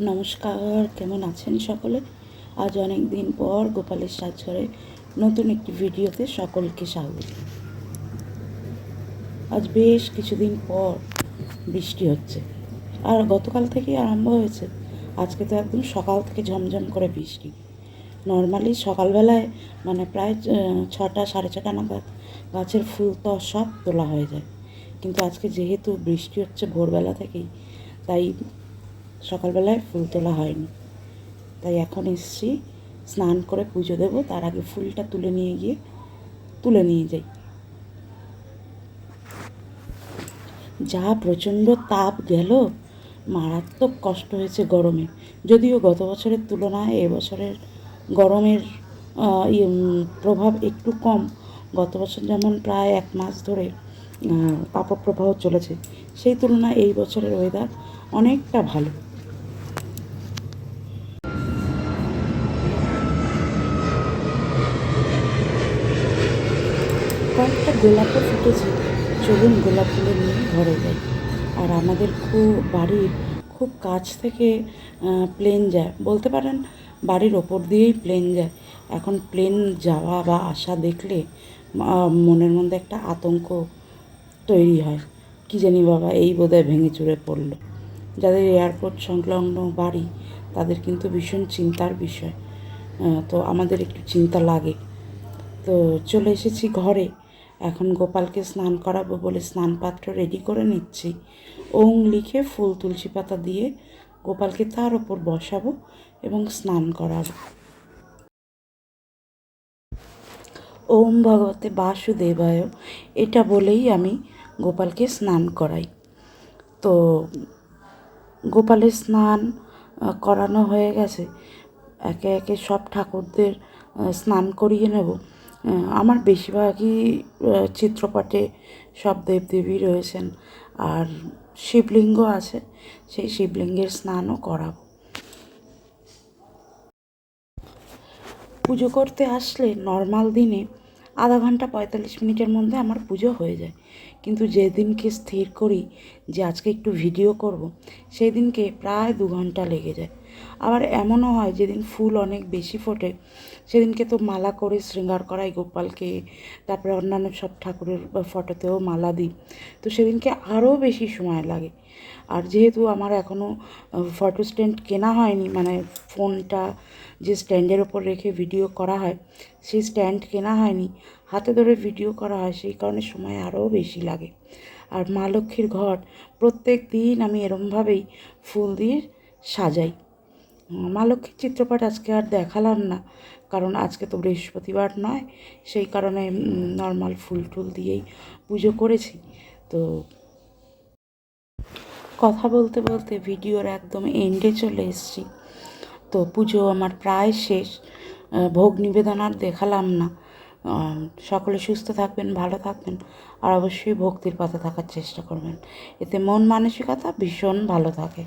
নমস্কার, কেমন আছেন সকলে? আজ অনেক দিন পর গোপালের সাজঘরে নতুন একটি ভিডিওতে সকলকে স্বাগত। আজ বেশ কিছুদিন পর বৃষ্টি হচ্ছে। আর গতকাল থেকেই আরম্ভ হয়েছে। আজকে তো একদম সকাল থেকে ঝমঝম করে বৃষ্টি। নর্মালি সকালবেলায় মানে প্রায় ছটা, সাড়ে ছটা নাগাদ গাছের ফুল তো সব তোলা হয়ে যায়। কিন্তু আজকে যেহেতু বৃষ্টি হচ্ছে ভোরবেলা থেকেই, তাই সকালবেলায় ফুল তোলা হয়নি। তাই এখন এসছি স্নান করে পুজো দেবো তার আগে ফুলটা তুলে নিয়ে গিয়ে তুলে নিয়ে যাই। যা প্রচণ্ড তাপ গেল মারাত্মক কষ্ট হয়েছে গরমে। যদিও গত বছরের তুলনায় এবছরের গরমের ইয়ে, প্রভাব একটু কম গত বছর যেমন প্রায় এক মাস ধরে তাপপ্রবাহ চলেছে সেই তুলনায় এই বছরের ওয়েদার অনেকটা ভালো। কয়েকটা গোলাপও ফুটেছে। চলুন গোলাপগুলো নিয়ে ঘরে যাই। আর আমাদের খুব বাড়ির খুব কাছ থেকে প্লেন যায়। বলতে পারেন বাড়ির ওপর দিয়েই প্লেন যায়। এখন প্লেন যাওয়া বা আসা দেখলে মনের মধ্যে একটা আতঙ্ক তৈরি হয়। কী জানি বাবা, এই বোধহয় ভেঙে চুরে পড়ল। যাদের এয়ারপোর্ট সংলগ্ন বাড়ি, তাদের কিন্তু ভীষণ চিন্তার বিষয়। তো আমাদের একটু চিন্তা লাগে। তো চলে এসেছি ঘরে। এখন গোপালকে স্নান করাবো বলে স্নান পাত্র রেডি করে নিচ্ছি। ওং লিখে ফুল তুলসী পাতা দিয়ে গোপালকে তার ওপর বসাবো এবং স্নান করাবো। ওম ভগবতে বাসুদেবায়, এটা বলেই আমি গোপালকে স্নান করাই। তো গোপালের স্নান করানো হয়ে গেছে। একে একে সব ঠাকুরদের স্নান করিয়ে নেব। আমার বেশিরভাগই চিত্রপটে সব দেবদেবী রয়েছেন। আর শিবলিঙ্গ আছে, সেই শিবলিঙ্গের স্নানও করাবো। পুজো করতে আসলে নর্মাল দিনে আধা ঘণ্টা পঁয়তাল্লিশ মিনিটের মধ্যে আমার পুজো হয়ে যায়। কিন্তু যেদিনকে স্থির করি যে আজকে একটু ভিডিও করব সেই দিনকে প্রায় দু ঘণ্টা লেগে যায়। আবার এমনও হয় যেদিন ফুল অনেক বেশি ফোটে, সেদিনকে তো মালা করে শৃঙ্গার করাই গোপালকে, তারপরে অন্যান্য সব ঠাকুরের ফটোতেও মালা দিই। তো সেদিনকে আরও বেশি সময় লাগে। আর যেহেতু আমার এখনও ফটো স্ট্যান্ড কেনা হয়নি মানে ফোনটা যে স্ট্যান্ডের ওপর রেখে ভিডিও করা হয়, সেই স্ট্যান্ড কেনা হয়নি, হাতে ধরে ভিডিও করা হয়, সেই কারণে সময় আরও বেশি লাগে। আর মা লক্ষ্মীর ঘর প্রত্যেক দিন আমি এরমভাবেই ফুল দিয়ে সাজাই। মা লক্ষ্মীর চিত্রপট আজকে আর দেখালাম না, কারণ আজকে তো বৃহস্পতিবার নয়, সেই কারণে নর্মাল ফুল টুল দিয়েই পুজো করেছি। তো কথা বলতে বলতে ভিডিওর একদম এন্ডে চলে এসেছি। তো পুজো আমার প্রায় শেষ ভোগ নিবেদন আর দেখালাম না। সকলে সুস্থ থাকবেন, ভালো থাকবেন, আর অবশ্যই ভক্তির পথে থাকার চেষ্টা করবেন। এতে মন মানসিকতা ভীষণ ভালো থাকে।